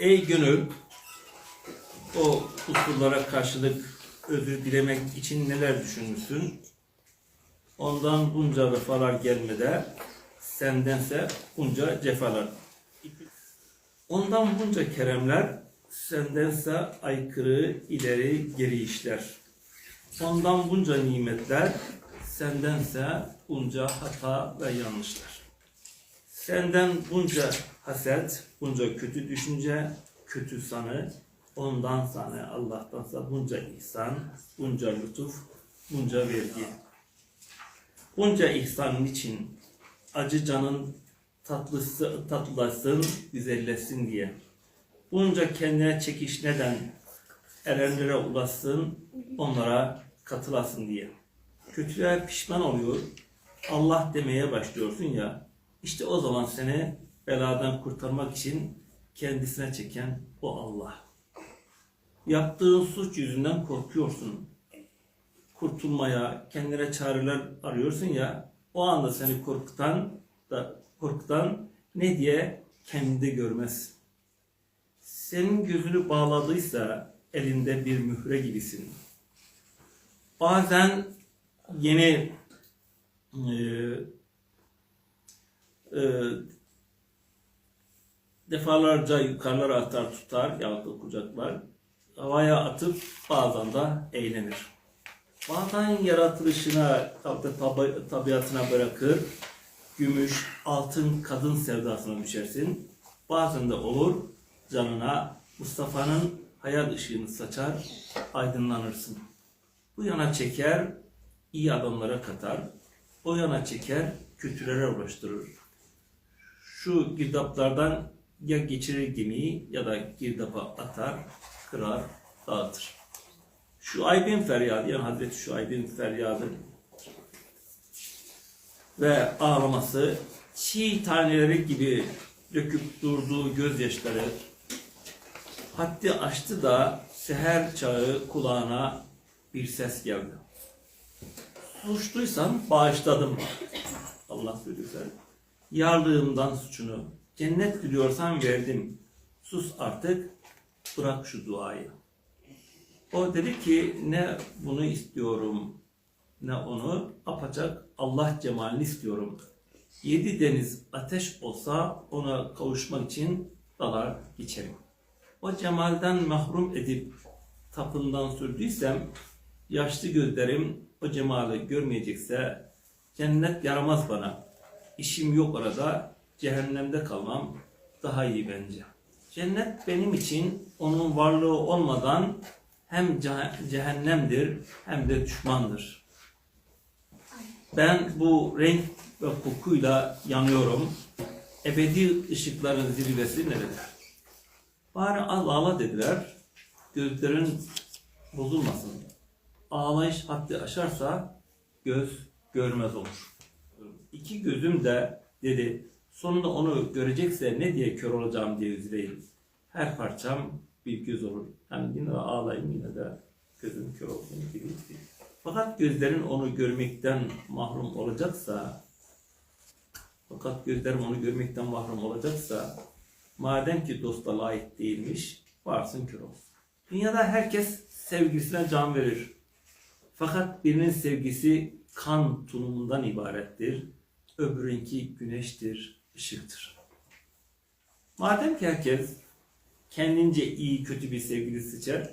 Ey gönül, o kusurlara karşılık özür dilemek için neler düşünmüşsün? Ondan bunca vefalar gelmede, sendense bunca cefalar. Ondan bunca keremler, sendense aykırı ileri geri işler. Ondan bunca nimetler, sendense bunca hata ve yanlışlar. Senden bunca haset, bunca kötü düşünce, kötü sanı, ondan sana Allah'tansa bunca ihsan, bunca lütuf, bunca vergi. Bunca ihsanın için acı canın tatlısı, tatlılasın, güzelleşsin diye. Bunca kendine çekiş neden erenlere ulaşsın, onlara katılasın diye. Kötülüğe pişman oluyor, Allah demeye başlıyorsun ya, işte o zaman seni beladan kurtarmak için kendisine çeken o Allah. Yaptığın suç yüzünden korkuyorsun. Kurtulmaya, kendine çareler arıyorsun ya, o anda seni korkutan da korkutan ne diye kendinde görmez. Senin gözünü bağladıysa elinde bir mühre gibisin. Bazen yeni e, e, defalarca yukarılara atar tutar yahut kucaklar. Havaya atıp bazen de eğlenir. Bazen yaratılışına, tabi- tabi- tabiatına bırakır. Gümüş, altın, kadın sevdasına düşersin. Bazen de olur canına Mustafa'nın hayal ışığını saçar, aydınlanırsın. Bu yana çeker, iyi adamlara katar. O yana çeker, kötülere ulaştırır. Şu girdaplardan ya geçirir gemiyi ya da girdapa atar, kırar, dağıtır. Şu aybin feryadı, yani Hazreti şu aybin feryadı ve ağlaması çiğ taneleri gibi döküp durduğu gözyaşları haddi aştı da seher çağı kulağına bir ses geldi. Suçluysan bağışladım. Allah söylüyor. Yarlığımdan suçunu, cennet diliyorsan verdim. Sus artık, bırak şu duayı. O dedi ki ne bunu istiyorum ne onu apaçak Allah cemalini istiyorum. Yedi deniz ateş olsa ona kavuşmak için dalar geçerim. O cemalden mahrum edip tapından sürdüysem yaşlı gözlerim o cemali görmeyecekse cennet yaramaz bana. İşim yok orada cehennemde kalmam daha iyi bence. Cennet benim için onun varlığı olmadan hem cehe- cehennemdir hem de düşmandır. Ben bu renk ve kokuyla yanıyorum. Ebedi ışıkların zirvesi nerede? Bari al ağla dediler. Gözlerin bozulmasın. Ağlayış haddi aşarsa göz görmez olur. İki gözüm de dedi sonunda onu görecekse ne diye kör olacağım diye üzüleyim. Her parçam bir göz olur. Yani yine ağlayayım yine de gözüm kör olsun gibi. Fakat gözlerin onu görmekten mahrum olacaksa fakat gözlerim onu görmekten mahrum olacaksa madem ki dosta layık değilmiş varsın kör olsun. Dünyada herkes sevgilisine can verir. Fakat birinin sevgisi kan tulumundan ibarettir. Öbürünki güneştir, ışıktır. Madem ki herkes kendince iyi kötü bir sevgili seçer,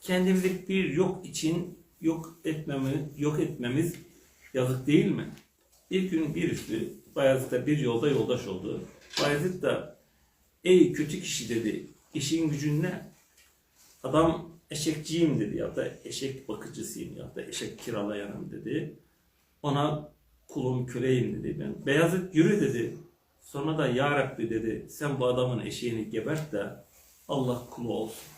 kendimizlik bir yok için yok etmemi, yok etmemiz yazık değil mi? Bir gün birisi Bayezid'e bir yolda yoldaş oldu. Bayezid de ey kötü kişi dedi, işin gücün ne? Adam eşekçiyim dedi ya da eşek bakıcısıyım ya da eşek kiralayanım dedi. Ona kulum köleyim dedi. Ben Beyazıt yürü dedi. Sonra da ya Rabbi dedi sen bu adamın eşeğini gebert de Allah kulu olsun.